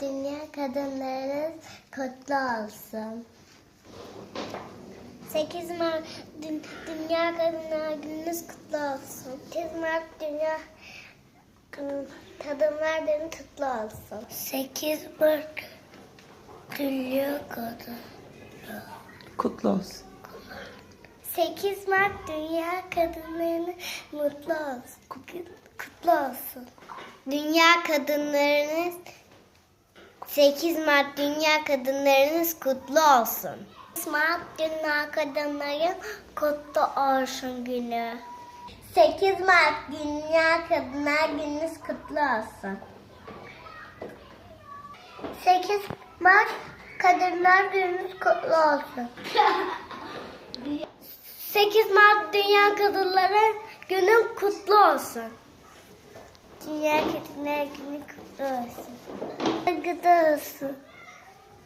Dünya Kadınlarınız kutlu olsun. 8 Mart Dü- Dünya Kadınlar Gününüz kutlu olsun. 8 Mart Dünya Kadın- Kadınlar Günü kutlu olsun. 8 Mart Dünya Kadın. Kutlu olsun. 8 Mart Dünya Kadınlarını mutlu olsun. Kutlu olsun. Dünya Kadınlarınız 8 Mart Dünya Kadınlarınız kutlu olsun. 8 Mart Dünya Kadınların kutlu olsun günü. 8 Mart Dünya Kadınlar Gününüz kutlu olsun. 8 Mart Kadınlar Gününüz kutlu olsun. 8 Mart Dünya Kadınları Günü kutlu olsun. Dünya Kadınlar Günü kutlu olsun. Kutlu olsun.